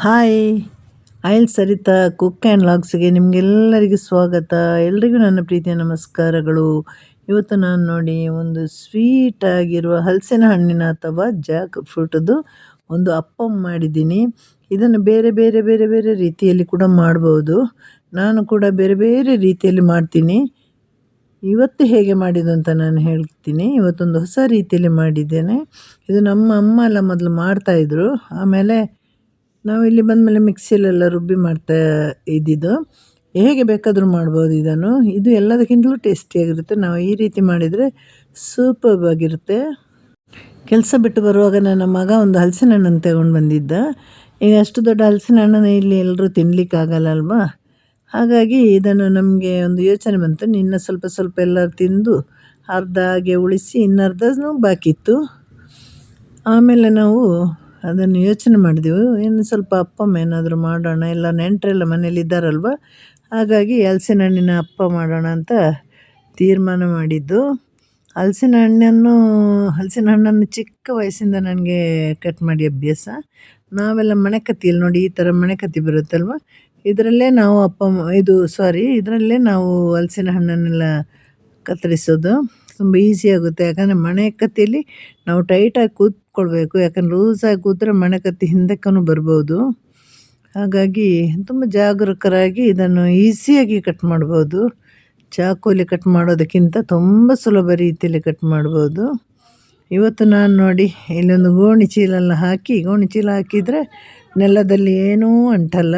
Hi I'll Sarita cook and ಲಾಗ್ಸ್ಗೆ ನಿಮಗೆಲ್ಲರಿಗೂ ಸ್ವಾಗತ. ಎಲ್ರಿಗೂ ನನ್ನ ಪ್ರೀತಿಯ ನಮಸ್ಕಾರಗಳು. ಇವತ್ತು ನಾನು ನೋಡಿ ಒಂದು ಸ್ವೀಟ್ ಆಗಿರುವ ಹಲಸಿನ ಹಣ್ಣಿನ ಅಥವಾ ಜಾಕ್ ಫ್ರೂಟದ್ದು ಒಂದು ಅಪ್ಪಂ ಮಾಡಿದ್ದೀನಿ. ಇದನ್ನು ಬೇರೆ ಬೇರೆ ಬೇರೆ ಬೇರೆ ರೀತಿಯಲ್ಲಿ ಕೂಡ ಮಾಡ್ಬೋದು. ನಾನು ಕೂಡ ಬೇರೆ ಬೇರೆ ರೀತಿಯಲ್ಲಿ ಮಾಡ್ತೀನಿ. ಇವತ್ತು ಹೇಗೆ ಮಾಡಿದ್ದು ಅಂತ ನಾನು ಹೇಳ್ತೀನಿ. ಇವತ್ತೊಂದು ಹೊಸ ರೀತಿಯಲ್ಲಿ ಮಾಡಿದ್ದೇನೆ. ಇದು ನಮ್ಮ ಅಮ್ಮ ಎಲ್ಲ ಮೊದಲು ಮಾಡ್ತಾಯಿದ್ರು ಆಮೇಲೆ ನಾವು ಇಲ್ಲಿ ಬಂದಮೇಲೆ ಮಿಕ್ಸಿಲೆಲ್ಲ ರುಬ್ಬಿ ಮಾಡ್ತಾ ಇದ್ದಿದ್ದು. ಹೇಗೆ ಬೇಕಾದರೂ ಮಾಡ್ಬೋದು ಇದನ್ನು. ಇದು ಎಲ್ಲದಕ್ಕಿಂತಲೂ ಟೇಸ್ಟಿಯಾಗಿರುತ್ತೆ. ನಾವು ಈ ರೀತಿ ಮಾಡಿದರೆ ಸೂಪರ್ ಆಗಿರುತ್ತೆ ಕೆಲಸ ಬಿಟ್ಟು ಬರುವಾಗ ನನ್ನ ಮಗ ಒಂದು ಹಲಸಿನ ಹಣ್ಣನ್ನು ತಗೊಂಡು ಬಂದಿದ್ದ. ಈಗ ಅಷ್ಟು ದೊಡ್ಡ ಹಲಸಿನ ಹಣ್ಣನ್ನು ಇಲ್ಲಿ ಎಲ್ಲರೂ ತಿನ್ನಲಿಕ್ಕಾಗಲ್ಲ ಅಲ್ವಾ? ಹಾಗಾಗಿ ಇದನ್ನು ನಮಗೆ ಒಂದು ಯೋಚನೆ ಬಂತು. ನಿನ್ನ ಸ್ವಲ್ಪ ಸ್ವಲ್ಪ ಎಲ್ಲರೂ ತಿಂದು ಅರ್ಧ ಹಾಗೆ ಉಳಿಸಿ ಇನ್ನರ್ಧನೂ ಬಾಕಿತ್ತು. ಆಮೇಲೆ ನಾವು ಅದನ್ನು ಯೋಚನೆ ಮಾಡಿದೆವು. ಇನ್ನು ಸ್ವಲ್ಪ ಅಪ್ಪಮ್ಮ ಏನಾದರೂ ಮಾಡೋಣ ಎಲ್ಲ ನೆಂಟರೆಲ್ಲ ಮನೇಲಿ ಇದ್ದಾರಲ್ವ, ಹಾಗಾಗಿ ಹಲಸಿನ ಹಣ್ಣಿನ ಅಪ್ಪ ಮಾಡೋಣ ಅಂತ ತೀರ್ಮಾನ ಮಾಡಿದ್ದು. ಹಲಸಿನ ಹಣ್ಣನ್ನು ಹಲಸಿನ ಹಣ್ಣನ್ನು ಚಿಕ್ಕ ವಯಸ್ಸಿಂದ ನನಗೆ ಕಟ್ ಮಾಡಿ ಅಭ್ಯಾಸ. ನಾವೆಲ್ಲ ಮಣೆಕತ್ತಿಯಲ್ಲಿ ನೋಡಿ ಈ ಥರ ಮಣೆಕತ್ತಿ ಬರುತ್ತಲ್ವ, ಇದರಲ್ಲೇ ನಾವು ಅಪ್ಪ, ಇದು ಸಾರಿ ಇದರಲ್ಲೇ ನಾವು ಹಲಸಿನ ಹಣ್ಣನ್ನೆಲ್ಲ ಕತ್ತರಿಸೋದು. ತುಂಬ ಈಸಿ ಆಗುತ್ತೆ. ಯಾಕಂದರೆ ಮಣೆ ಕತ್ತಿಯಲ್ಲಿ ನಾವು ಟೈಟಾಗಿ ಕೂತ್ಕೊಳ್ಬೇಕು. ಯಾಕಂದ್ರೆ ಲೂಸಾಗಿ ಕೂತ್ರೆ ಮಣೆ ಕತ್ತಿ ಹಿಂದಕ್ಕೂ ಬರ್ಬೋದು. ಹಾಗಾಗಿ ತುಂಬ ಜಾಗರೂಕರಾಗಿ ಇದನ್ನು ಈಸಿಯಾಗಿ ಕಟ್ ಮಾಡ್ಬೋದು. ಚಾಕುಲಿ ಕಟ್ ಮಾಡೋದಕ್ಕಿಂತ ತುಂಬ ಸುಲಭ ರೀತಿಯಲ್ಲಿ ಕಟ್ ಮಾಡ್ಬೋದು. ಇವತ್ತು ನಾನು ನೋಡಿ ಇಲ್ಲೊಂದು ಗೋಣಿ ಚೀಲೆಲ್ಲ ಹಾಕಿ, ಗೋಣಿ ಚೀಲ ಹಾಕಿದರೆ ನೆಲದಲ್ಲಿ ಏನೂ ಅಂಟಲ್ಲ.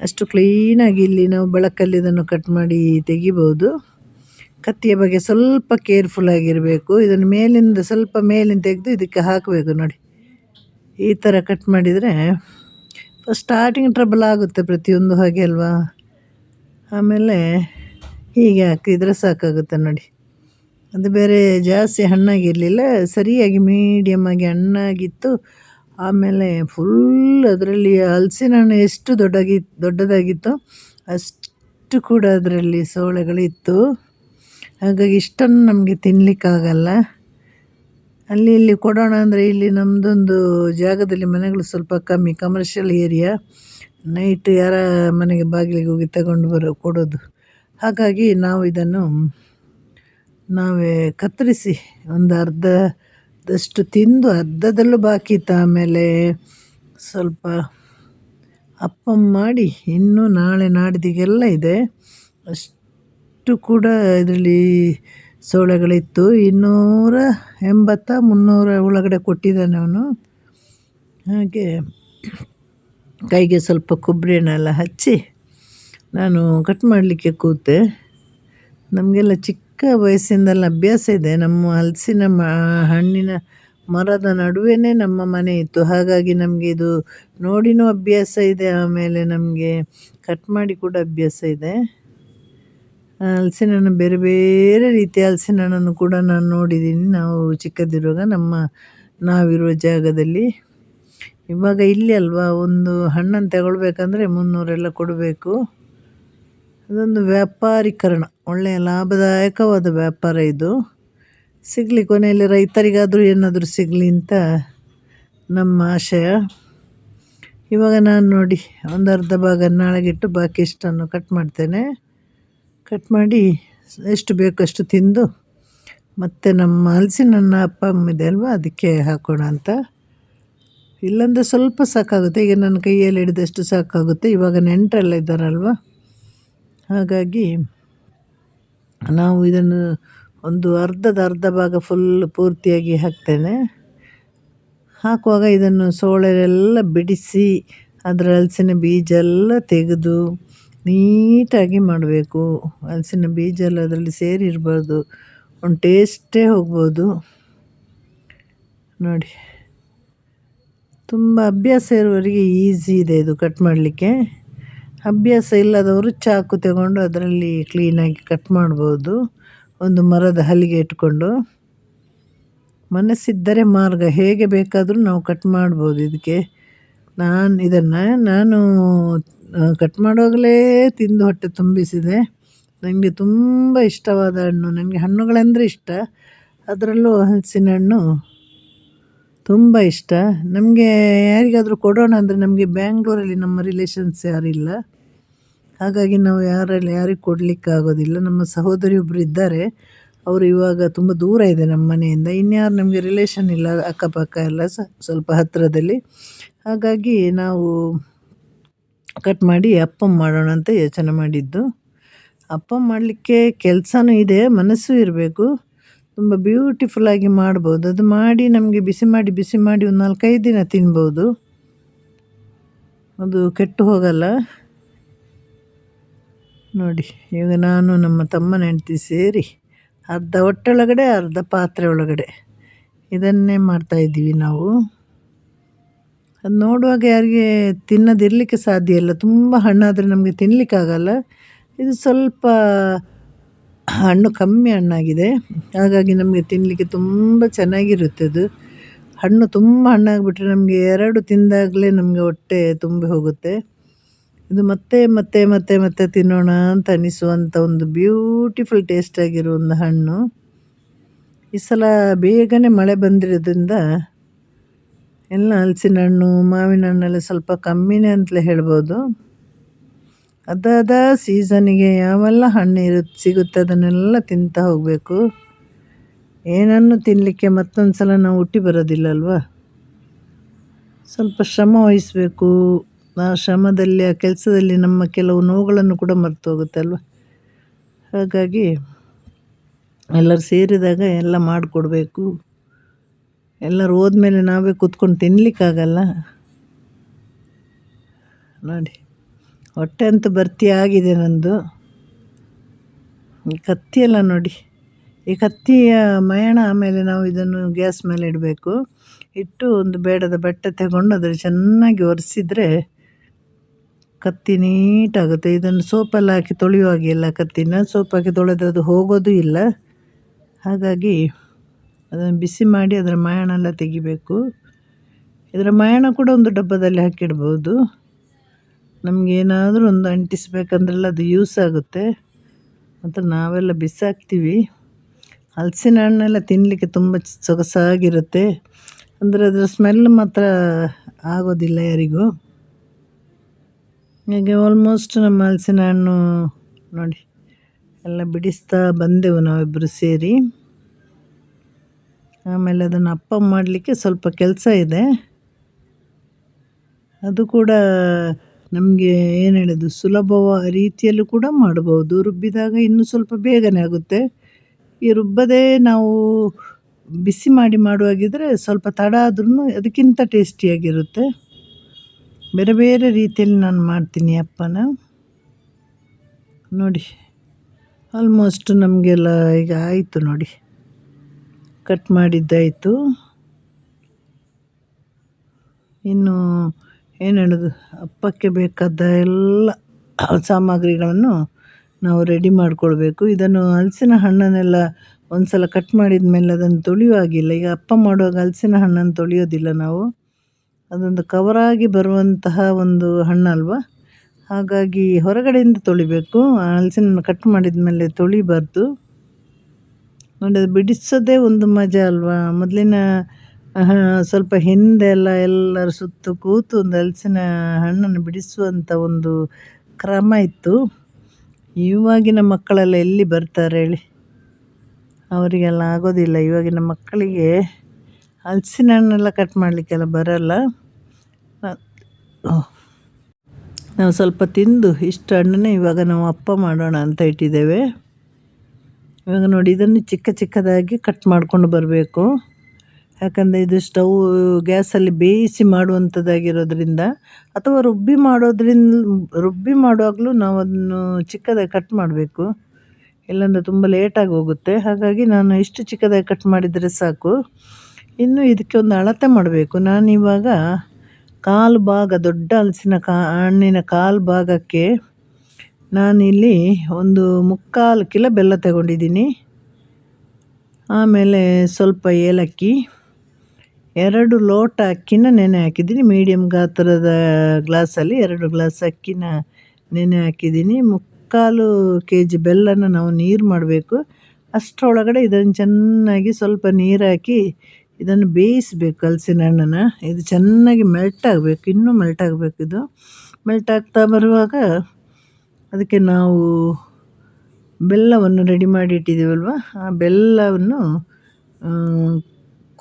ಅಷ್ಟು ಕ್ಲೀನಾಗಿ ಇಲ್ಲಿ ನಾವು ಬೆಳಕಲ್ಲಿ ಇದನ್ನು ಕಟ್ ಮಾಡಿ ತೆಗಿಬೋದು. ಕತ್ತಿಯ ಬಗ್ಗೆ ಸ್ವಲ್ಪ ಕೇರ್ಫುಲ್ ಆಗಿರಬೇಕು. ಇದನ್ನು ಮೇಲಿಂದ ಸ್ವಲ್ಪ ಮೇಲಿಂದ ತೆಗೆದು ಇದಕ್ಕೆ ಹಾಕಬೇಕು ನೋಡಿ. ಈ ಥರ ಕಟ್ ಮಾಡಿದರೆ ಸ್ಟಾರ್ಟಿಂಗ್ ಟ್ರಬಲ್ ಆಗುತ್ತೆ ಪ್ರತಿಯೊಂದು ಹಾಗೆ ಅಲ್ವಾ? ಆಮೇಲೆ ಹೀಗೆ ಹಾಕಿದರೆ ಸಾಕಾಗುತ್ತೆ ನೋಡಿ. ಅದು ಬೇರೆ ಜಾಸ್ತಿ ಹಣ್ಣಾಗಿರಲಿಲ್ಲ, ಸರಿಯಾಗಿ ಮೀಡಿಯಮ್ ಆಗಿ ಹಣ್ಣಾಗಿತ್ತು. ಆಮೇಲೆ ಫುಲ್ ಅದರಲ್ಲಿ ಹಲಸಿನ ಹಣ್ಣು ಎಷ್ಟು ದೊಡ್ಡಾಗಿ ದೊಡ್ಡದಾಗಿತ್ತು ಅಷ್ಟು ಕೂಡ ಅದರಲ್ಲಿ ಸೋಳೆಗಳಿತ್ತು. ಹಾಗಾಗಿ ಇಷ್ಟನ್ನು ನಮಗೆ ತಿನ್ನಲಿಕ್ಕಾಗಲ್ಲ ಅಲ್ಲಿ ಇಲ್ಲಿ ಕೊಡೋಣ ಅಂದರೆ ಇಲ್ಲಿ ನಮ್ಮದೊಂದು ಜಾಗದಲ್ಲಿ ಮನೆಗಳು ಸ್ವಲ್ಪ ಕಮ್ಮಿ ಕಮರ್ಷಿಯಲ್ ಏರಿಯಾ ನೈಟ್ ಯಾರ ಮನೆಗೆ ಬಾಗಿಲಿಗೆ ಹೋಗಿ ತಗೊಂಡು ಬರೋ ಕೊಡೋದು. ಹಾಗಾಗಿ ನಾವು ಇದನ್ನು ನಾವೇ ಕತ್ತರಿಸಿ ಒಂದು ಅರ್ಧದಷ್ಟು ತಿಂದು ಅರ್ಧದಲ್ಲೂ ಬಾಕಿ ಇತ್ತು. ಆಮೇಲೆ ಸ್ವಲ್ಪ ಅಪ್ಪ ಮಾಡಿ ಇನ್ನೂ ನಾಳೆ ನಾಡಿದಿಗೆಲ್ಲ ಇದೆ. ಅಷ್ಟು ಅಷ್ಟು ಕೂಡ ಇದರಲ್ಲಿ ಸೋಳೆಗಳಿತ್ತು ಇನ್ನೂರ ಎಂಬತ್ತ ಮುನ್ನೂರ ಒಳಗಡೆ ಕೊಟ್ಟಿದ್ದಾನೆ ಅವನು. ಹಾಗೆ ಕೈಗೆ ಸ್ವಲ್ಪ ಕೊಬ್ಬರಿ ಎಣ್ಣೆ ಹಚ್ಚಿ ನಾನು ಕಟ್ ಮಾಡಲಿಕ್ಕೆ ಕೂತೆ. ನಮಗೆಲ್ಲ ಚಿಕ್ಕ ವಯಸ್ಸಿಂದೆಲ್ಲ ಅಭ್ಯಾಸ ಇದೆ. ನಮ್ಮ ಹಲಸಿನ ಮ, ಹಣ್ಣಿನ ಮರದ ನಡುವೆ ನಮ್ಮ ಮನೆ ಇತ್ತು. ಹಾಗಾಗಿ ನಮಗೆ ಇದು ನೋಡಿನೂ ಅಭ್ಯಾಸ ಇದೆ. ಆಮೇಲೆ ನಮಗೆ ಕಟ್ ಮಾಡಿ ಕೂಡ ಅಭ್ಯಾಸ ಇದೆ. ಹಲಸಿನ ಹಣ್ಣು ಬೇರೆ ಬೇರೆ ರೀತಿಯ ಹಲಸಿನ ಹಣ್ಣನ್ನು ಕೂಡ ನಾನು ನೋಡಿದ್ದೀನಿ. ನಾವು ಚಿಕ್ಕದಿರುವಾಗ ನಮ್ಮ ನಾವಿರುವ ಜಾಗದಲ್ಲಿ. ಇವಾಗ ಇಲ್ಲಿ ಅಲ್ವಾ, ಒಂದು ಹಣ್ಣನ್ನು ತಗೊಳ್ಬೇಕಂದ್ರೆ ಮುನ್ನೂರೆಲ್ಲ ಕೊಡಬೇಕು. ಅದೊಂದು ವ್ಯಾಪಾರೀಕರಣ ಒಳ್ಳೆಯ ಲಾಭದಾಯಕವಾದ ವ್ಯಾಪಾರ ಇದು. ಸಿಗಲಿ, ಕೊನೆಯಲ್ಲಿ ರೈತರಿಗಾದರೂ ಏನಾದರೂ ಸಿಗಲಿ ಅಂತ ನಮ್ಮ ಆಶಯ. ಇವಾಗ ನಾನು ನೋಡಿ ಒಂದು ಅರ್ಧ ಭಾಗ ನಾಳೆಗಿಟ್ಟು ಬಾಕಿ ಇಷ್ಟನ್ನು ಕಟ್ ಮಾಡ್ತೇನೆ. ಕಟ್ ಮಾಡಿ ಎಷ್ಟು ಬೇಕಷ್ಟು ತಿಂದು ಮತ್ತು ನಮ್ಮ ಹಲಸಿನ ಹಣ್ಣು ಅಪ್ಪ ಇದೆ ಅಲ್ವಾ, ಅದಕ್ಕೆ ಹಾಕೋಣ ಅಂತ. ಇಲ್ಲಾಂದರೆ ಸ್ವಲ್ಪ ಸಾಕಾಗುತ್ತೆ. ಈಗ ನನ್ನ ಕೈಯಲ್ಲಿ ಹಿಡಿದಷ್ಟು ಸಾಕಾಗುತ್ತೆ. ಇವಾಗ ನೆಂಟರೆಲ್ಲ ಇದ್ದಾರಲ್ವ? ಹಾಗಾಗಿ ನಾವು ಇದನ್ನು ಒಂದು ಅರ್ಧದ ಅರ್ಧ ಭಾಗ ಫುಲ್ ಪೂರ್ತಿಯಾಗಿ ಹಾಕ್ತೇನೆ. ಹಾಕುವಾಗ ಇದನ್ನು ಸೋಳೆಲ್ಲ ಬಿಡಿಸಿ, ಅದರ ಹಲಸಿನ ಬೀಜ ಎಲ್ಲ ತೆಗೆದು ನೀಟಾಗಿ ಮಾಡಬೇಕು. ಹಲಸಿನ ಬೀಜ ಎಲ್ಲ ಅದರಲ್ಲಿ ಸೇರಿರಬಾರ್ದು ಒಂದು ಟೇಸ್ಟೇ ಹೋಗ್ಬೋದು. ನೋಡಿ. ತುಂಬ ಅಭ್ಯಾಸ ಇರುವವರಿಗೆ ಈಸಿ ಇದೆ ಇದು ಕಟ್ ಮಾಡಲಿಕ್ಕೆ. ಅಭ್ಯಾಸ ಇಲ್ಲದವರು ಚಾಕು ತಗೊಂಡು ಅದರಲ್ಲಿ ಕ್ಲೀನಾಗಿ ಕಟ್ ಮಾಡ್ಬೋದು. ಒಂದು ಮರದ ಹಲಿಗೆ ಇಟ್ಕೊಂಡು. ಮನಸ್ಸಿದ್ದರೆ ಮಾರ್ಗ. ಹೇಗೆ ಬೇಕಾದರೂ ನಾವು ಕಟ್ ಮಾಡ್ಬೋದು ಇದಕ್ಕೆ. ನಾನು ಇದನ್ನು, ನಾನು ಕಟ್ ಮಾಡುವಾಗಲೇ ತಿಂದು ಹೊಟ್ಟೆ ತುಂಬಿಸಿದೆ. ನನಗೆ ತುಂಬ ಇಷ್ಟವಾದ ಹಣ್ಣು. ನನಗೆ ಹಣ್ಣುಗಳೆಂದರೆ ಇಷ್ಟ. ಅದರಲ್ಲೂ ಹಲಸಿನ ಹಣ್ಣು ತುಂಬ ಇಷ್ಟ. ನಮಗೆ ಯಾರಿಗಾದರೂ ಕೊಡೋಣ ಅಂದರೆ ನಮಗೆ ಬ್ಯಾಂಗ್ಳೂರಲ್ಲಿ ನಮ್ಮ ರಿಲೇಷನ್ಸ್ ಯಾರಿಲ್ಲ ಹಾಗಾಗಿ ನಾವು ಯಾರಲ್ಲಿ ಯಾರಿಗೆ ಕೊಡಲಿಕ್ಕೆ ಆಗೋದಿಲ್ಲ. ನಮ್ಮ ಸಹೋದರಿ ಒಬ್ಬರು ಇದ್ದಾರೆ. ಅವರು ಇವಾಗ ತುಂಬ ದೂರ ಇದೆ ನಮ್ಮ ಮನೆಯಿಂದ. ಇನ್ಯಾರು ನಮಗೆ ರಿಲೇಷನ್ ಇಲ್ಲ, ಅಕ್ಕಪಕ್ಕ ಎಲ್ಲ ಸ್ವಲ್ಪ ಹತ್ತಿರದಲ್ಲಿ ಹಾಗಾಗಿ ನಾವು ಕಟ್ ಮಾಡಿ ಅಪ್ಪಂ ಮಾಡೋಣ ಅಂತ ಯೋಚನೆ ಮಾಡಿದ್ದು. ಅಪ್ಪಂ ಮಾಡಲಿಕ್ಕೆ ಕೆಲಸನೂ ಇದೆ, ಮನಸ್ಸು ಇರಬೇಕು. ತುಂಬ ಬ್ಯೂಟಿಫುಲ್ಲಾಗಿ ಮಾಡ್ಬೋದು. ಅದು ಮಾಡಿ ನಮಗೆ ಬಿಸಿ ಮಾಡಿ ಬಿಸಿ ಮಾಡಿ ಒಂದು ನಾಲ್ಕೈದು ದಿನ ತಿನ್ಬೋದು. ಅದು ಕೆಟ್ಟು ಹೋಗಲ್ಲ. ನೋಡಿ ಈಗ ನಾನು ನಮ್ಮ ತಮ್ಮನ ಹೆಂಡ್ತಿ ಸೇರಿ ಅರ್ಧ ಹೊಟ್ಟೆಯೊಳಗಡೆ ಅರ್ಧ ಪಾತ್ರೆ ಒಳಗಡೆ ಇದನ್ನೇ ಮಾಡ್ತಾಯಿದ್ದೀವಿ ನಾವು. ಅದು ನೋಡುವಾಗ ಯಾರಿಗೆ ತಿನ್ನದಿರಲಿಕ್ಕೆ ಸಾಧ್ಯ ಇಲ್ಲ. ತುಂಬ ಹಣ್ಣಾದರೆ ನಮಗೆ ತಿನ್ನಲಿಕ್ಕಾಗಲ್ಲ ಇದು ಸ್ವಲ್ಪ ಹಣ್ಣು ಕಮ್ಮಿ ಹಣ್ಣಾಗಿದೆ. ಹಾಗಾಗಿ ನಮಗೆ ತಿನ್ನಲಿಕ್ಕೆ ತುಂಬ ಚೆನ್ನಾಗಿರುತ್ತೆ ಅದು. ಹಣ್ಣು ತುಂಬ ಹಣ್ಣಾಗಿಬಿಟ್ರೆ ನಮಗೆ ಎರಡು ತಿಂದಾಗಲೇ ನಮಗೆ ಹೊಟ್ಟೆ ತುಂಬಿ ಹೋಗುತ್ತೆ. ಇದು ಮತ್ತೆ ಮತ್ತೆ ಮತ್ತೆ ಮತ್ತೆ ತಿನ್ನೋಣ ಅಂತ ಅನಿಸುವಂಥ ಒಂದು ಬ್ಯೂಟಿಫುಲ್ ಟೇಸ್ಟಾಗಿರೋ ಒಂದು ಹಣ್ಣು. ಈ ಸಲ ಬೇಗನೆ ಮಳೆ ಬಂದಿರೋದ್ರಿಂದ ಎಲ್ಲ ಹಲಸಿನ ಹಣ್ಣು ಮಾವಿನ ಹಣ್ಣೆಲ್ಲ ಸ್ವಲ್ಪ ಕಮ್ಮಿನೇ ಅಂತಲೇ ಹೇಳ್ಬೋದು. ಅದಾದ ಸೀಸನಿಗೆ ಯಾವೆಲ್ಲ ಹಣ್ಣು ಇರುತ್ತೆ ಸಿಗುತ್ತೆ ಅದನ್ನೆಲ್ಲ ತಿಂತಾ ಹೋಗಬೇಕು. ಏನನ್ನು ತಿನ್ನಲಿಕ್ಕೆ ಮತ್ತೊಂದು ಸಲ ನಾವು ಹುಟ್ಟಿ ಬರೋದಿಲ್ಲ ಅಲ್ವಾ ಸ್ವಲ್ಪ ಶ್ರಮ ವಹಿಸಬೇಕು. ಆ ಶ್ರಮದಲ್ಲಿ, ಆ ಕೆಲಸದಲ್ಲಿ ನಮ್ಮ ಕೆಲವು ನೋವುಗಳನ್ನು ಕೂಡ ಮರೆತು ಹೋಗುತ್ತೆ ಅಲ್ವಾ? ಹಾಗಾಗಿ ಎಲ್ಲರೂ ಸೇರಿದಾಗ ಎಲ್ಲ ಮಾಡಿಕೊಡ್ಬೇಕು. ಎಲ್ಲರೂ ಹೋದ್ಮೇಲೆ ನಾವೇ ಕೂತ್ಕೊಂಡು ತಿನ್ನಲಿಕ್ಕಾಗಲ್ಲ ನೋಡಿ, ಹೊಟ್ಟೆ ಅಂತೂ ಭರ್ತಿ ಆಗಿದೆ ನಂದು. ಈ ಕತ್ತಿಯೆಲ್ಲ ನೋಡಿ, ಈ ಕತ್ತಿಯ ಮಯಣ ಆಮೇಲೆ ನಾವು ಇದನ್ನು ಗ್ಯಾಸ್ ಮೇಲೆ ಇಡಬೇಕು. ಇಟ್ಟು ಒಂದು ಬೇಡದ ಬಟ್ಟೆ ತಗೊಂಡು ಅದರ ಚೆನ್ನಾಗಿ ಒರೆಸಿದ್ರೆ ಕತ್ತಿ ನೀಟಾಗುತ್ತೆ. ಇದನ್ನು ಸೋಪಲ್ಲಿ ಹಾಕಿ ತೊಳೆಯುವಾಗಿಲ್ಲ ಕತ್ತಿನ ಸೋಪ್ ಹಾಕಿ ತೊಳೆದ್ರೆ ಅದು ಹೋಗೋದು ಇಲ್ಲ. ಹಾಗಾಗಿ ಅದನ್ನು ಬಿಸಿ ಮಾಡಿ ಅದರ ಮಾಯಣ ಎಲ್ಲ ತೆಗಿಬೇಕು. ಇದರ ಮಾಯಣ ಕೂಡ ಒಂದು ಡಬ್ಬದಲ್ಲಿ ಹಾಕಿಡ್ಬೋದು. ನಮಗೇನಾದರೂ ಒಂದು ಅಂಟಿಸ್ಬೇಕಂದ್ರೆಲ್ಲ ಅದು ಯೂಸ್ ಆಗುತ್ತೆ. ಮತ್ತು ನಾವೆಲ್ಲ ಬಿಸಾಕ್ತೀವಿ. ಹಲಸಿನ ಹಣ್ಣೆಲ್ಲ ತಿನ್ನಲಿಕ್ಕೆ ತುಂಬ ಸೊಗಸಾಗಿರುತ್ತೆ. ಅಂದರೆ ಅದರ ಸ್ಮೆಲ್ ಮಾತ್ರ ಆಗೋದಿಲ್ಲ ಯಾರಿಗೂ. ಹಾಗೆ ಆಲ್ಮೋಸ್ಟ್ ನಮ್ಮ ಹಲಸಿನ ಹಣ್ಣು ನೋಡಿ, ಎಲ್ಲ ಬಿಡಿಸ್ತಾ ಬಂದೆವು ನಾವಿಬ್ಬರು ಸೇರಿ. ಆಮೇಲೆ ಅದನ್ನು ಅಪ್ಪ ಮಾಡಲಿಕ್ಕೆ ಸ್ವಲ್ಪ ಕೆಲಸ ಇದೆ. ಅದು ಕೂಡ ನಮಗೆ ಏನು ಹೇಳೋದು, ಸುಲಭವ ರೀತಿಯಲ್ಲೂ ಕೂಡ ಮಾಡ್ಬೋದು. ರುಬ್ಬಿದಾಗ ಇನ್ನೂ ಸ್ವಲ್ಪ ಬೇಗನೆ ಆಗುತ್ತೆ. ಈ ರುಬ್ಬದೇ ನಾವು ಬಿಸಿ ಮಾಡಿ ಮಾಡುವಾಗಿದ್ದರೆ ಸ್ವಲ್ಪ ತಡ ಆದ್ರೂ ಅದಕ್ಕಿಂತ ಟೇಸ್ಟಿಯಾಗಿರುತ್ತೆ ಬೇರೆ ಬೇರೆ ರೀತಿಯಲ್ಲಿ ನಾನು ಮಾಡ್ತೀನಿ ಅಪ್ಪನ. ನೋಡಿ ಆಲ್ಮೋಸ್ಟ್ ನಮಗೆಲ್ಲ ಈಗ ಆಯಿತು ನೋಡಿ. ಕಟ್ ಮಾಡಿದ್ದಾಯಿತು. ಇನ್ನು ಏನು ಹೇಳೋದು? ಹಪ್ಪಕ್ಕೆ ಬೇಕಾದ ಎಲ್ಲ ಸಾಮಗ್ರಿಗಳನ್ನು ನಾವು ರೆಡಿ ಮಾಡಿಕೊಳ್ಬೇಕು. ಇದನ್ನು ಹಲಸಿನ ಹಣ್ಣನ್ನೆಲ್ಲ ಒಂದು ಸಲ ಕಟ್ ಮಾಡಿದ ಮೇಲೆ ಅದನ್ನು ತೊಳೆಯುವಾಗಿಲ್ಲ. ಈಗ ಅಪ್ಪ ಮಾಡುವಾಗ ಹಲಸಿನ ಹಣ್ಣನ್ನು ತೊಳೆಯೋದಿಲ್ಲ ನಾವು. ಅದೊಂದು ಕವರಾಗಿ ಬರುವಂತಹ ಒಂದು ಹಣ್ಣಲ್ವ ಹಾಗಾಗಿ ಹೊರಗಡೆಯಿಂದ ತೊಳಿಬೇಕು. ಹಲಸಿನ ಕಟ್ ಮಾಡಿದ ಮೇಲೆ ತೊಳಿಬಾರ್ದು. ನೋಡಿ, ಅದು ಬಿಡಿಸೋದೇ ಒಂದು ಮಜಾ ಅಲ್ವಾ? ಮೊದಲಿನ ಸ್ವಲ್ಪ ಹಿಂದೆ ಎಲ್ಲ ಎಲ್ಲರ ಸುತ್ತು ಕೂತು ಒಂದು ಹಲಸಿನ ಹಣ್ಣನ್ನು ಬಿಡಿಸುವಂಥ ಒಂದು ಕ್ರಮ ಇತ್ತು. ಇವಾಗಿನ ಮಕ್ಕಳೆಲ್ಲ ಎಲ್ಲಿ ಬರ್ತಾರೆ ಹೇಳಿ? ಅವರಿಗೆಲ್ಲ ಆಗೋದಿಲ್ಲ. ಇವಾಗಿನ ಮಕ್ಕಳಿಗೆ ಹಲಸಿನ ಹಣ್ಣೆಲ್ಲ ಕಟ್ ಮಾಡಲಿಕ್ಕೆಲ್ಲ ಬರಲ್ಲ. ನಾವು ಸ್ವಲ್ಪ ತಿಂದು ಇಷ್ಟು ಹಣ್ಣನ್ನೇ ಇವಾಗ ನಾವು ಅಪ್ಪ ಮಾಡೋಣ ಅಂತ ಇಟ್ಟಿದ್ದೇವೆ. ಇವಾಗ ನೋಡಿ, ಇದನ್ನು ಚಿಕ್ಕ ಚಿಕ್ಕದಾಗಿ ಕಟ್ ಮಾಡಿಕೊಂಡು ಬರಬೇಕು. ಯಾಕಂದರೆ ಇದು ಸ್ಟವ್ ಗ್ಯಾಸಲ್ಲಿ ಬೇಯಿಸಿ ಮಾಡುವಂಥದ್ದಾಗಿರೋದ್ರಿಂದ, ಅಥವಾ ರುಬ್ಬಿ ಮಾಡೋದ್ರಿಂದ, ರುಬ್ಬಿ ಮಾಡುವಾಗಲೂ ನಾವು ಅದನ್ನು ಚಿಕ್ಕದಾಗಿ ಕಟ್ ಮಾಡಬೇಕು. ಇಲ್ಲಾಂದರೆ ತುಂಬ ಲೇಟಾಗಿ ಹೋಗುತ್ತೆ. ಹಾಗಾಗಿ ನಾನು ಇಷ್ಟು ಚಿಕ್ಕದಾಗಿ ಕಟ್ ಮಾಡಿದರೆ ಸಾಕು. ಇನ್ನು ಇದಕ್ಕೆ ಒಂದು ಅಳತೆ ಮಾಡಬೇಕು. ನಾನಿವಾಗ ಕಾಲು ಭಾಗ, ದೊಡ್ಡ ಹಲಸಿನ ಕಾ, ಹಣ್ಣಿನ ಕಾಲು ಭಾಗಕ್ಕೆ ನಾನಿಲ್ಲಿ ಒಂದು ಮುಕ್ಕಾಲು ಕಿಲೋ ಬೆಲ್ಲ ತಗೊಂಡಿದ್ದೀನಿ. ಆಮೇಲೆ ಸ್ವಲ್ಪ ಏಲಕ್ಕಿ, ಎರಡು ಲೋಟ ಅಕ್ಕಿನ ನೆನೆ ಹಾಕಿದ್ದೀನಿ. ಮೀಡಿಯಮ್ ಗಾತ್ರದ ಗ್ಲಾಸಲ್ಲಿ ಎರಡು ಗ್ಲಾಸ್ ಅಕ್ಕಿನ ನೆನೆ ಹಾಕಿದ್ದೀನಿ. ಮುಕ್ಕಾಲು ಕೆ ಜಿ ಬೆಲ್ಲನ ನಾವು ನೀರು ಮಾಡಬೇಕು. ಅಷ್ಟರೊಳಗಡೆ ಇದನ್ನು ಚೆನ್ನಾಗಿ ಸ್ವಲ್ಪ ನೀರು ಹಾಕಿ ಇದನ್ನು ಬೇಯಿಸಬೇಕು ಹಲಸಿನ ಹಣ್ಣನ್ನು. ಇದು ಚೆನ್ನಾಗಿ ಮೆಲ್ಟ್ ಆಗಬೇಕು, ಇನ್ನೂ ಮೆಲ್ಟ್ ಆಗಬೇಕು ಇದು. ಮೆಲ್ಟ್ ಆಗ್ತಾ ಬರುವಾಗ ಅದಕ್ಕೆ ನಾವು ಬೆಲ್ಲವನ್ನು ರೆಡಿ ಮಾಡಿ ಇಟ್ಟಿದ್ದೀವಲ್ವ ಆ ಬೆಲ್ಲವನ್ನು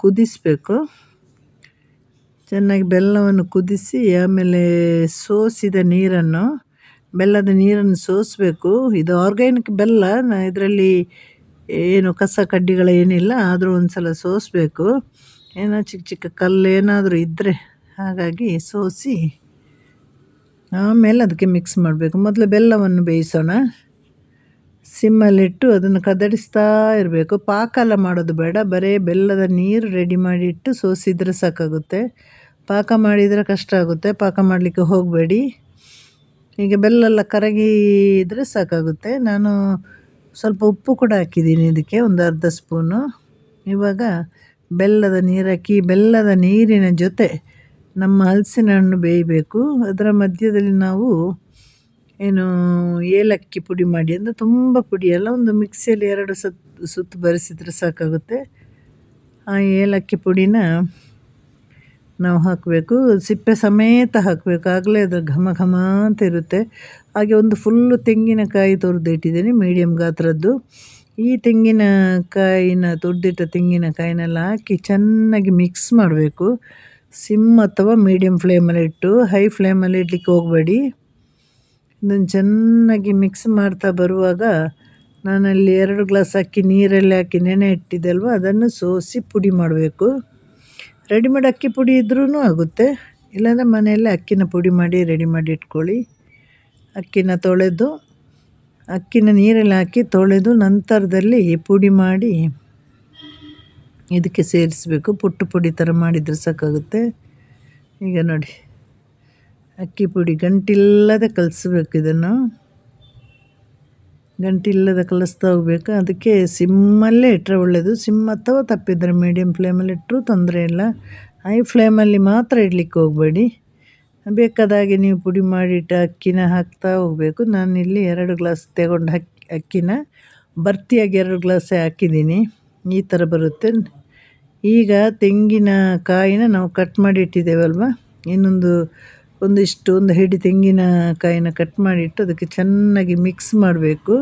ಕುದಿಸಬೇಕು. ಚೆನ್ನಾಗಿ ಬೆಲ್ಲವನ್ನು ಕುದಿಸಿ, ಆಮೇಲೆ ಸೋಸಿದ ನೀರನ್ನು, ಬೆಲ್ಲದ ನೀರನ್ನು ಸೋಸಬೇಕು. ಇದು ಆರ್ಗ್ಯಾನಿಕ್ ಬೆಲ್ಲ ಇದರಲ್ಲಿ ಏನು ಕಸ ಕಡ್ಡಿಗಳು ಏನಿಲ್ಲ, ಆದರೂ ಒಂದು ಸಲ ಸೋಸಬೇಕು. ಏನೋ ಚಿಕ್ಕ ಚಿಕ್ಕ ಕಲ್ಲು ಏನಾದರೂ ಇದ್ದರೆ ಹಾಗಾಗಿ ಸೋಸಿ ಆಮೇಲೆ ಅದಕ್ಕೆ ಮಿಕ್ಸ್ ಮಾಡಬೇಕು. ಮೊದಲು ಬೆಲ್ಲವನ್ನು ಬೇಯಿಸೋಣ. ಸಿಮ್ಮಲ್ಲಿಟ್ಟು ಅದನ್ನು ಕದಡಿಸ್ತಾ ಇರಬೇಕು. ಪಾಕ ಎಲ್ಲ ಮಾಡೋದು ಬೇಡ. ಬರೀ ಬೆಲ್ಲದ ನೀರು ರೆಡಿ ಮಾಡಿಟ್ಟು ಸೋಸಿದ್ರೆ ಸಾಕಾಗುತ್ತೆ. ಪಾಕ ಮಾಡಿದರೆ ಕಷ್ಟ ಆಗುತ್ತೆ. ಪಾಕ ಮಾಡಲಿಕ್ಕೆ ಹೋಗಬೇಡಿ. ಈಗ ಬೆಲ್ಲ ಕರಗಿದರೆ ಸಾಕಾಗುತ್ತೆ. ನಾನು ಸ್ವಲ್ಪ ಉಪ್ಪು ಕೂಡ ಹಾಕಿದ್ದೀನಿ ಇದಕ್ಕೆ, ಒಂದು ಅರ್ಧ ಸ್ಪೂನು. ಇವಾಗ ಬೆಲ್ಲದ ನೀರು ಹಾಕಿ ಬೆಲ್ಲದ ನೀರಿನ ಜೊತೆ ನಮ್ಮ ಹಲಸಿನ ಹಣ್ಣು ಬೇಯಬೇಕು. ಅದರ ಮಧ್ಯದಲ್ಲಿ ನಾವು ಏನು ಏಲಕ್ಕಿ ಪುಡಿ ಮಾಡಿ, ಅಂದರೆ ತುಂಬ ಪುಡಿ ಅಲ್ಲ, ಒಂದು ಮಿಕ್ಸಿಯಲ್ಲಿ ಎರಡು ಸುತ್ತು ಸುತ್ತು ಬರೆಸಿದ್ರೆ ಸಾಕಾಗುತ್ತೆ. ಆ ಏಲಕ್ಕಿ ಪುಡಿನ ನಾವು ಹಾಕಬೇಕು. ಸಿಪ್ಪೆ ಸಮೇತ ಹಾಕಬೇಕು. ಆಗಲೇ ಅದು ಘಮ ಘಮ ಅಂತ ಇರುತ್ತೆ. ಹಾಗೆ ಒಂದು ಫುಲ್ಲು ತೆಂಗಿನಕಾಯಿ ಇಟ್ಟಿದ್ದೀನಿ ಮೀಡಿಯಮ್ ಗಾತ್ರದ್ದು. ಈ ತೆಂಗಿನಕಾಯಿನ, ತುರಿದಿಟ್ಟ ತೆಂಗಿನಕಾಯಿನೆಲ್ಲ ಹಾಕಿ ಚೆನ್ನಾಗಿ ಮಿಕ್ಸ್ ಮಾಡಬೇಕು. ಸಿಮ್ ಅಥವಾ ಮೀಡಿಯಮ್ ಫ್ಲೇಮಲ್ಲಿ ಇಟ್ಟು, ಹೈ ಫ್ಲೇಮಲ್ಲಿ ಇಡ್ಲಿಕ್ಕೆ ಹೋಗಬೇಡಿ. ಇದನ್ನು ಚೆನ್ನಾಗಿ ಮಿಕ್ಸ್ ಮಾಡ್ತಾ ಬರುವಾಗ ನಾನಲ್ಲಿ ಎರಡು ಗ್ಲಾಸ್ ಅಕ್ಕಿ ನೀರಲ್ಲಿ ಹಾಕಿ ನೆನೆ ಇಟ್ಟಿದ್ದಲ್ವ, ಅದನ್ನು ಸೋಸಿ ಪುಡಿ ಮಾಡಬೇಕು. ರೆಡಿಮೇಡ್ ಅಕ್ಕಿ ಪುಡಿ ಇದ್ರೂ ಆಗುತ್ತೆ. ಇಲ್ಲಾಂದರೆ ಮನೆಯಲ್ಲೇ ಅಕ್ಕಿನ ಪುಡಿ ಮಾಡಿ ರೆಡಿ ಮಾಡಿ ಇಟ್ಕೊಳ್ಳಿ. ಅಕ್ಕಿನ ತೊಳೆದು, ಅಕ್ಕಿನ ನೀರಲ್ಲಿ ಹಾಕಿ ತೊಳೆದು ನಂತರದಲ್ಲಿ ಪುಡಿ ಮಾಡಿ ಇದಕ್ಕೆ ಸೇರಿಸಬೇಕು. ಪುಟ್ಟು ಪುಡಿ ಥರ ಮಾಡಿದರೆ ಸಾಕಾಗುತ್ತೆ. ಈಗ ನೋಡಿ, ಅಕ್ಕಿ ಪುಡಿ ಗಂಟಿಲ್ಲದೆ ಕಲಿಸ್ಬೇಕು ಇದನ್ನು. ಗಂಟಿಲ್ಲದೆ ಕಲಿಸ್ತಾ ಹೋಗ್ಬೇಕು. ಅದಕ್ಕೆ ಸಿಮ್ಮಲ್ಲೇ ಇಟ್ಟರೆ ಒಳ್ಳೆಯದು ಸಿಮ್ ಅಥವಾ ತಪ್ಪಿದ್ರೆ ಮೀಡಿಯಮ್ ಫ್ಲೇಮಲ್ಲಿ ಇಟ್ಟರೂ ತೊಂದರೆ ಇಲ್ಲ. ಹೈ ಫ್ಲೇಮಲ್ಲಿ ಮಾತ್ರ ಇಡ್ಲಿಕ್ಕೆ ಹೋಗಬೇಡಿ. ಬೇಕಾದಾಗೆ ನೀವು ಪುಡಿ ಮಾಡಿಟ್ಟು ಅಕ್ಕಿನ ಹಾಕ್ತಾ ಹೋಗಬೇಕು. ನಾನಿಲ್ಲಿ ಎರಡು ಗ್ಲಾಸ್ ತಗೊಂಡು ಹಕ್ಕಿ ಅಕ್ಕಿನ, ಬರ್ತಿಯಾಗಿ ಎರಡು ಗ್ಲಾಸೇ ಹಾಕಿದ್ದೀನಿ. ಈ ಥರ ಬರುತ್ತೆ. ಈಗ ತೆಂಗಿನ ಕಾಯಿನ ನಾವು ಕಟ್ ಮಾಡಿ ಇಟ್ಟಿದ್ದೇವಲ್ವ ಇನ್ನೊಂದು, ಒಂದಿಷ್ಟು, ಒಂದು ಹಿಡಿ ತೆಂಗಿನಕಾಯಿನ ಕಟ್ ಮಾಡಿಟ್ಟು ಅದಕ್ಕೆ ಚೆನ್ನಾಗಿ ಮಿಕ್ಸ್ ಮಾಡಬೇಕು.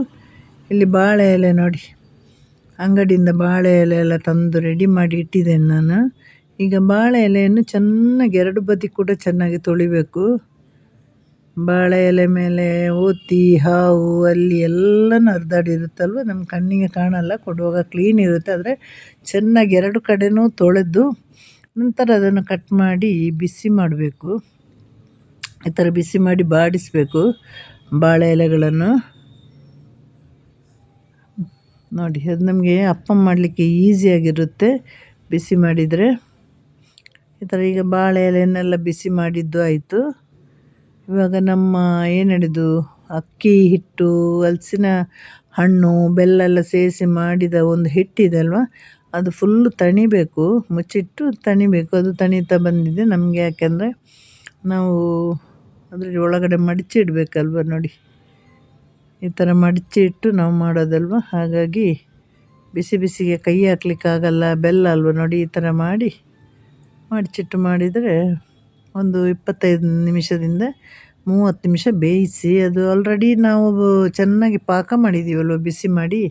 ಇಲ್ಲಿ ಬಾಳೆ ಎಲೆ ನೋಡಿ. ಅಂಗಡಿಯಿಂದ ಬಾಳೆ ಎಲೆ ಎಲ್ಲ ತಂದು ರೆಡಿ ಮಾಡಿ ಇಟ್ಟಿದ್ದೇನೆ ನಾನು. ಈಗ ಬಾಳೆ ಎಲೆಯನ್ನು ಚೆನ್ನಾಗಿ ಎರಡು ಬದಿ ಕೂಡ ಚೆನ್ನಾಗಿ ತೊಳಿಬೇಕು. ಬಾಳೆ ಎಲೆ ಮೇಲೆ ಓತಿ, ಹಾವು, ಅಲ್ಲಿ ಎಲ್ಲನೂ ಹರಿದಾಡಿರುತ್ತಲ್ವ ನಮ್ಮ ಕಣ್ಣಿಗೆ ಕಾಣಲ್ಲ ಕೊಡುವಾಗ ಕ್ಲೀನ್ ಇರುತ್ತೆ. ಆದರೆ ಚೆನ್ನಾಗಿ ಎರಡು ಕಡೆನೂ ತೊಳೆದು ನಂತರ ಅದನ್ನು ಕಟ್ ಮಾಡಿ ಬಿಸಿ ಮಾಡಬೇಕು. ಈ ಥರ ಬಿಸಿ ಮಾಡಿ ಬಾಡಿಸಬೇಕು ಬಾಳೆ ಎಲೆಗಳನ್ನು ನೋಡಿ, ಅದು ನಮಗೆ ಅಪ್ಪ ಮಾಡಲಿಕ್ಕೆ ಈಸಿಯಾಗಿರುತ್ತೆ ಬಿಸಿ ಮಾಡಿದರೆ ಈ ಥರ ಈಗ ಬಾಳೆ ಎಲೆಯನ್ನೆಲ್ಲ ಬಿಸಿ ಮಾಡಿದ್ದು ಆಯಿತು. ಇವಾಗ ನಮ್ಮ ಏನು ಹೇಳಿದ್ದು, ಅಕ್ಕಿ, ಹಿಟ್ಟು, ಹಲಸಿನ ಹಣ್ಣು, ಬೆಲ್ಲ ಎಲ್ಲ ಸೇರಿಸಿ ಮಾಡಿದ ಒಂದು ಹಿಟ್ಟಿದೆ ಅಲ್ವಾ? ಅದು ಫುಲ್ಲು ತಣಿಬೇಕು, ಮುಚ್ಚಿಟ್ಟು ತಣಿಬೇಕು. ಅದು ತಣಿತಾ ಬಂದಿದೆ ನಮಗೆ ಯಾಕೆಂದರೆ ನಾವು ಅದರಲ್ಲಿ ಒಳಗಡೆ ಮಡಚಿಡ್ಬೇಕಲ್ವ ನೋಡಿ. ಈ ಥರ ಮಡಚಿಟ್ಟು ನಾವು ಮಾಡೋದಲ್ವ? ಹಾಗಾಗಿ ಬಿಸಿ ಬಿಸಿಗೆ ಕೈ ಹಾಕ್ಲಿಕ್ಕಾಗಲ್ಲ, ಬೆಲ್ಲ ಅಲ್ವ ನೋಡಿ ಈ ಥರ ಮಾಡಿ ಮಡಚಿಟ್ಟು ಮಾಡಿದರೆ ಒಂದು ಇಪ್ಪತ್ತೈದು ನಿಮಿಷದಿಂದ ಮೂವತ್ತು ನಿಮಿಷ ಬೇಯಿಸಿ, ಅದು ಆಲ್ರೆಡಿ ನಾವು ಚೆನ್ನಾಗಿ ಪಾಕ ಮಾಡಿದ್ದೀವಲ್ವ ಬಿಸಿ ಮಾಡಿ.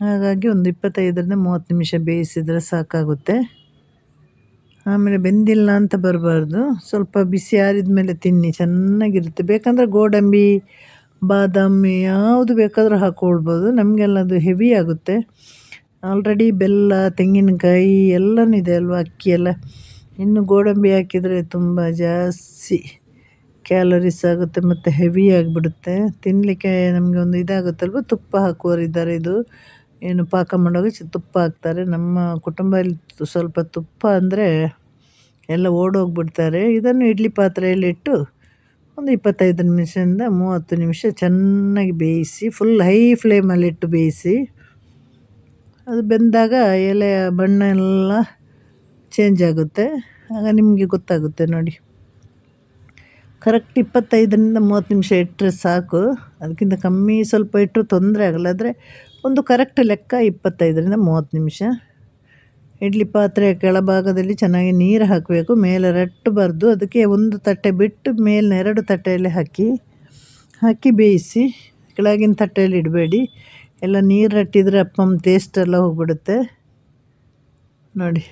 ಹಾಗಾಗಿ ಒಂದು ಇಪ್ಪತ್ತೈದರಿಂದ ಮೂವತ್ತು ನಿಮಿಷ ಬೇಯಿಸಿದರೆ ಸಾಕಾಗುತ್ತೆ. ಆಮೇಲೆ ಬೆಂದಿಲ್ಲ ಅಂತ ಬರಬಾರ್ದು. ಸ್ವಲ್ಪ ಬಿಸಿ ಆರಿದ ಮೇಲೆ ತಿನ್ನಿ, ಚೆನ್ನಾಗಿರುತ್ತೆ. ಬೇಕಂದರೆ ಗೋಡಂಬಿ, ಬಾದಾಮಿ ಯಾವುದು ಬೇಕಾದರೂ ಹಾಕೊಳ್ಬೋದು. ನಮಗೆಲ್ಲ ಅದು ಹೆವಿ ಆಗುತ್ತೆ. ಆಲ್ರೆಡಿ ಬೆಲ್ಲ, ತೆಂಗಿನಕಾಯಿ ಎಲ್ಲನೂ ಇದೆ ಅಲ್ವಾ, ಅಕ್ಕಿ ಎಲ್ಲ. ಇನ್ನು ಗೋಡಂಬಿ ಹಾಕಿದರೆ ತುಂಬ ಜಾಸ್ತಿ ಕ್ಯಾಲರೀಸ್ ಆಗುತ್ತೆ ಮತ್ತು ಹೆವಿ ಆಗಿಬಿಡುತ್ತೆ. ತಿನ್ನಲಿಕ್ಕೆ ನಮಗೆ ಒಂದು ಇದಾಗುತ್ತಲ್ವ? ತುಪ್ಪ ಹಾಕುವವರಿದ್ದಾರೆ ಇದು. ಏನು ಪಾಕ ಮಾಡುವಾಗ ತುಪ್ಪ ಹಾಕ್ತಾರೆ. ನಮ್ಮ ಕುಟುಂಬದಲ್ಲಿ ಸ್ವಲ್ಪ ತುಪ್ಪ ಅಂದರೆ ಎಲ್ಲ ಓಡೋಗಿಬಿಡ್ತಾರೆ. ಇದನ್ನು ಇಡ್ಲಿ ಪಾತ್ರೆಯಲ್ಲಿಟ್ಟು ಒಂದು ಇಪ್ಪತ್ತೈದು ನಿಮಿಷದಿಂದ ಮೂವತ್ತು ನಿಮಿಷ ಚೆನ್ನಾಗಿ ಬೇಯಿಸಿ ಫುಲ್ ಹೈ ಫ್ಲೇಮಲ್ಲಿಟ್ಟು ಬೇಯಿಸಿ, ಅದು ಬೆಂದಾಗ ಎಲೆಯ ಬಣ್ಣ ಎಲ್ಲ ಚೇಂಜ್ ಆಗುತ್ತೆ. ಆಗ ನಿಮಗೆ ಗೊತ್ತಾಗುತ್ತೆ ನೋಡಿ. ಕರೆಕ್ಟ್ ಇಪ್ಪತ್ತೈದರಿಂದ ಮೂವತ್ತು ನಿಮಿಷ ಇಟ್ಟರೆ ಸಾಕು. ಅದಕ್ಕಿಂತ ಕಮ್ಮಿ ಸ್ವಲ್ಪ ಇಟ್ಟರು ತೊಂದರೆ ಆಗಲ್ಲ. ಆದರೆ ಒಂದು ಕರೆಕ್ಟ್ ಲೆಕ್ಕ ಇಪ್ಪತ್ತೈದರಿಂದ ಮೂವತ್ತು ನಿಮಿಷ. ಇಡ್ಲಿ ಪಾತ್ರೆ ಕೆಳಭಾಗದಲ್ಲಿ ಚೆನ್ನಾಗಿ ನೀರು ಹಾಕಬೇಕು. ಮೇಲೆ ರಟ್ಟಬಾರ್ದು ಅದಕ್ಕೆ ಒಂದು ತಟ್ಟೆ ಬಿಟ್ಟು ಮೇಲಿನ ಎರಡು ತಟ್ಟೆಯಲ್ಲಿ ಹಾಕಿ ಹಾಕಿ ಬೇಯಿಸಿ, ಕೆಳಗಿನ ತಟ್ಟೆಯಲ್ಲಿ ಇಡಬೇಡಿ. ಎಲ್ಲ ನೀರು ರಟ್ಟಿದರೆ ಅಪ್ಪಮ್ಮ ಟೇಸ್ಟ್ ಎಲ್ಲ ಹೋಗ್ಬಿಡುತ್ತೆ. ನೋಡಿ.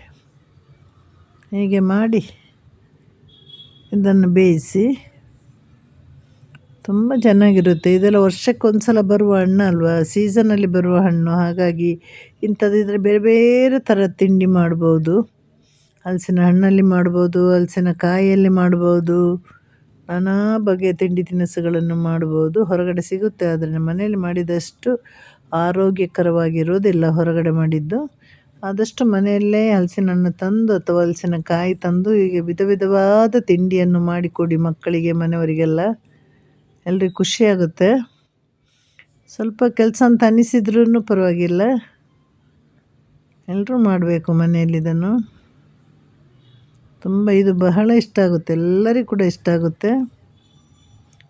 ಹೀಗೆ ಮಾಡಿ ಇದನ್ನು ಬೇಯಿಸಿ ತುಂಬ ಚೆನ್ನಾಗಿರುತ್ತೆ. ಇದೆಲ್ಲ ವರ್ಷಕ್ಕೊಂದು ಸಲ ಬರುವ ಹಣ್ಣು ಅಲ್ವಾ? ಸೀಸನಲ್ಲಿ ಬರುವ ಹಣ್ಣು. ಹಾಗಾಗಿ ಇಂಥದ್ದಿದ್ರೆ ಬೇರೆ ಬೇರೆ ಥರ ತಿಂಡಿ ಮಾಡ್ಬೋದು. ಹಲಸಿನ ಹಣ್ಣಲ್ಲಿ ಮಾಡ್ಬೋದು, ಹಲಸಿನ ಕಾಯಿಯಲ್ಲಿ ಮಾಡ್ಬೋದು, ನಾನಾ ಬಗೆಯ ತಿಂಡಿ ತಿನಿಸುಗಳನ್ನು ಮಾಡ್ಬೋದು. ಹೊರಗಡೆ ಸಿಗುತ್ತೆ, ಆದರೆ ಮನೆಯಲ್ಲಿ ಮಾಡಿದಷ್ಟು ಆರೋಗ್ಯಕರವಾಗಿರೋದಿಲ್ಲ ಹೊರಗಡೆ ಮಾಡಿದ್ದು. ಆದಷ್ಟು ಮನೆಯಲ್ಲೇ ಹಲಸಿನ ಹಣ್ಣು ತಂದು ಅಥವಾ ಹಲಸಿನ ಕಾಯಿ ತಂದು ಹೀಗೆ ವಿಧ ವಿಧವಾದ ತಿಂಡಿಯನ್ನು ಮಾಡಿಕೊಡಿ ಮಕ್ಕಳಿಗೆ, ಮನೆಯವರಿಗೆಲ್ಲ. ಎಲ್ರಿಗೂ ಖುಷಿಯಾಗುತ್ತೆ. ಸ್ವಲ್ಪ ಕೆಲಸ ಅಂತ ಅನ್ನಿಸಿದ್ರೂ ಪರವಾಗಿಲ್ಲ. ಎಲ್ಲರೂ ಮಾಡಬೇಕು ಮನೆಯಲ್ಲಿ ಇದನ್ನು. ತುಂಬ ಇದು ಬಹಳ ಇಷ್ಟ ಆಗುತ್ತೆ. ಎಲ್ಲರಿಗೂ ಕೂಡ ಇಷ್ಟ ಆಗುತ್ತೆ.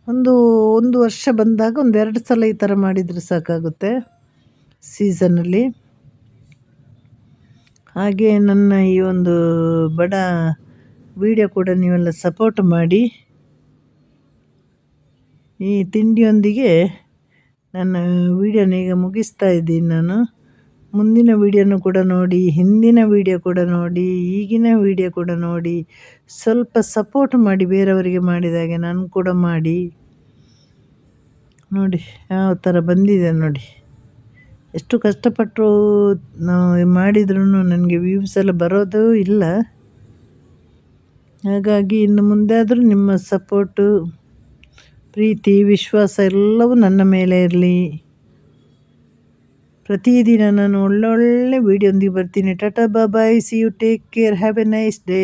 ಒಂದು ಒಂದು ವರ್ಷ ಬಂದಾಗ ಒಂದೆರಡು ಸಲ ಈ ಥರ ಮಾಡಿದರೆ ಸಾಕಾಗುತ್ತೆ ಸೀಸನ್ನಲ್ಲಿ ಹಾಗೆ ನನ್ನ ಈ ಒಂದು ಬಡ ವಿಡಿಯೋ ಕೂಡ ನೀವೆಲ್ಲ ಸಪೋರ್ಟ್ ಮಾಡಿ. ಈ ತಿಂಡಿಯೊಂದಿಗೆ ನನ್ನ ವಿಡಿಯೋನ ಈಗ ಮುಗಿಸ್ತಾ ಇದ್ದೀನಿ ನಾನು. ಮುಂದಿನ ವೀಡಿಯೋನು ಕೂಡ ನೋಡಿ, ಹಿಂದಿನ ವಿಡಿಯೋ ಕೂಡ ನೋಡಿ, ಈಗಿನ ವಿಡಿಯೋ ಕೂಡ ನೋಡಿ. ಸ್ವಲ್ಪ ಸಪೋರ್ಟ್ ಮಾಡಿ ಬೇರೆಯವರಿಗೆ ಮಾಡಿದಾಗೆ ನಾನು ಕೂಡ ಮಾಡಿ. ನೋಡಿ, ಯಾವ ಥರ ಬಂದಿದೆ ನೋಡಿ. ಎಷ್ಟು ಕಷ್ಟಪಟ್ಟು ಮಾಡಿದ್ರೂ ನನಗೆ ವ್ಯೂಸ್ ಎಲ್ಲ ಬರೋದು ಇಲ್ಲ. ಹಾಗಾಗಿ ಇನ್ನು ಮುಂದೆ ಆದರೂ ನಿಮ್ಮ ಸಪೋರ್ಟು ಪ್ರೀತಿ, ವಿಶ್ವಾಸ ಎಲ್ಲವೂ ನನ್ನ ಮೇಲೆ ಇರಲಿ. ಪ್ರತಿದಿನ ನಾನು ಒಳ್ಳೊಳ್ಳೆ ವೀಡಿಯೋಂದಿಗೆ ಬರ್ತೀನಿ. Tata bye bye see you take care have a nice day